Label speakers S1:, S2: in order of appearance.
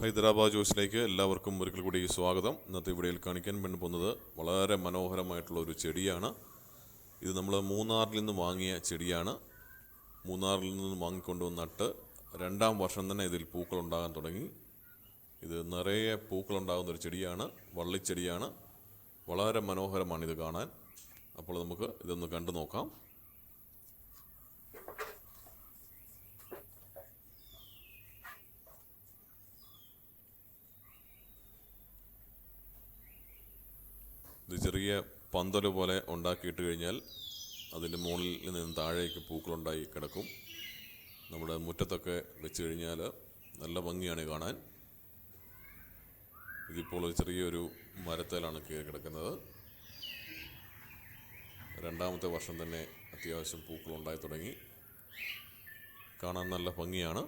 S1: ഹൈദരാബാദ് ജോസിലേക്ക് എല്ലാവർക്കും ഒരിക്കൽ കൂടി സ്വാഗതം. ഇന്നത്തെ ഇവിടെയിൽ കാണിക്കാൻ വേണ്ടി പോകുന്നത് വളരെ മനോഹരമായിട്ടുള്ള ഒരു ചെടിയാണ്. ഇത് നമ്മൾ മൂന്നാറിൽ നിന്ന് വാങ്ങിയ ചെടിയാണ്. മൂന്നാറിൽ നിന്ന് വാങ്ങിക്കൊണ്ടുവന്ന് നട്ട് രണ്ടാം വർഷം തന്നെ ഇതിൽ പൂക്കൾ ഉണ്ടാകാൻ തുടങ്ങി. ഇത് നിറയെ പൂക്കൾ ഉണ്ടാകുന്ന ഒരു ചെടിയാണ് വള്ളിച്ചെടിയാണ്. വളരെ മനോഹരമാണ് ഇത് കാണാൻ. അപ്പോൾ നമുക്ക് ഇതൊന്ന് കണ്ടു നോക്കാം. ഇത് ചെറിയ പന്തല പോലെ ഉണ്ടാക്കിയിട്ട് കഴിഞ്ഞാൽ അതിന്റെ മുകളിൽ നിന്ന് താഴേക്ക് പൂക്കളുണ്ടായി കിടക്കും. നമ്മുടെ മുറ്റത്തൊക്കെ വെച്ച് കഴിഞ്ഞാൽ നല്ല ഭംഗിയാണ് കാണാൻ. ഇതിപ്പോൾ ചെറിയൊരു മരത്തേലാണ് കയറി കിടക്കുന്നത്. രണ്ടാമത്തെ വർഷം തന്നെ അത്യാവശ്യം പൂക്കളുണ്ടായി തുടങ്ങി. കാണാൻ നല്ല ഭംഗിയാണ്.